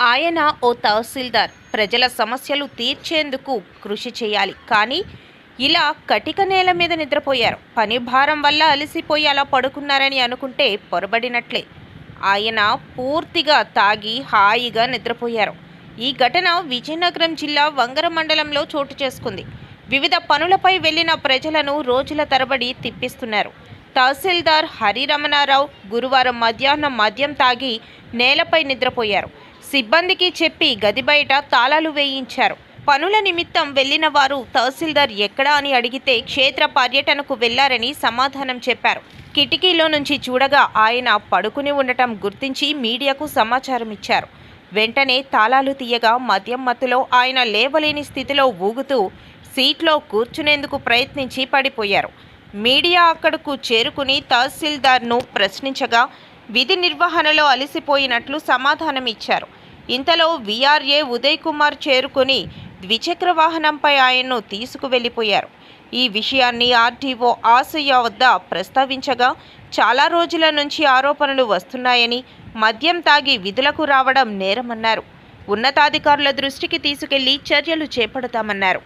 ఆయన ఓ తహసీల్దార్. ప్రజల సమస్యలు తీర్చేందుకు కృషి చేయాలి. కానీ ఇలా కటిక నేల మీద నిద్రపోయారు. పని భారం వల్ల అలసిపోయి అలా పడుకున్నారని అనుకుంటే పొరబడినట్లే. ఆయన పూర్తిగా తాగి హాయిగా నిద్రపోయారు. ఈ ఘటన విజయనగరం జిల్లా వంగర మండలంలో చోటు చేసుకుంది. వివిధ పనులపై వెళ్ళిన ప్రజలను రోజుల తరబడి తిప్పిస్తున్నారు. తహసీల్దార్ హరిరమణారావు గురువారం మధ్యాహ్నం మద్యం తాగి నేలపై నిద్రపోయారు. సిబ్బందికి చెప్పి గది బయట తాళాలు వేయించారు. పనుల నిమిత్తం వెళ్ళిన వారు తహసీల్దార్ ఎక్కడా అని అడిగితే క్షేత్ర పర్యటనకు వెళ్ళారని సమాధానం చెప్పారు. కిటికీలో నుంచి చూడగా ఆయన పడుకుని ఉండటం గుర్తించి మీడియాకు సమాచారం ఇచ్చారు. వెంటనే తాళాలు తీయగా మద్యం మత్తులో ఆయన లేవలేని స్థితిలో ఊగుతూ సీట్లో కూర్చునేందుకు ప్రయత్నించి పడిపోయారు. మీడియా అక్కడకు చేరుకుని తహసీల్దార్ను ప్రశ్నించగా విధి నిర్వహణలో అలసిపోయినట్లు సమాధానం ఇచ్చారు ఇంతలో విఆర్ఏ ఉదయ్ కుమార్ చేరుకుని ద్విచక్ర వాహనంపై ఆయన్ను తీసుకువెళ్ళిపోయారు. ఈ విషయాన్ని ఆర్టీఓ ఆసయ్య వద్ద ప్రస్తావించగా చాలా రోజుల నుంచి ఆరోపణలు వస్తున్నాయని మద్యం తాగి విధులకు రావడం నేరమన్నారు. ఉన్నతాధికారుల దృష్టికి తీసుకెళ్ళి చర్యలు చేపడతామన్నారు.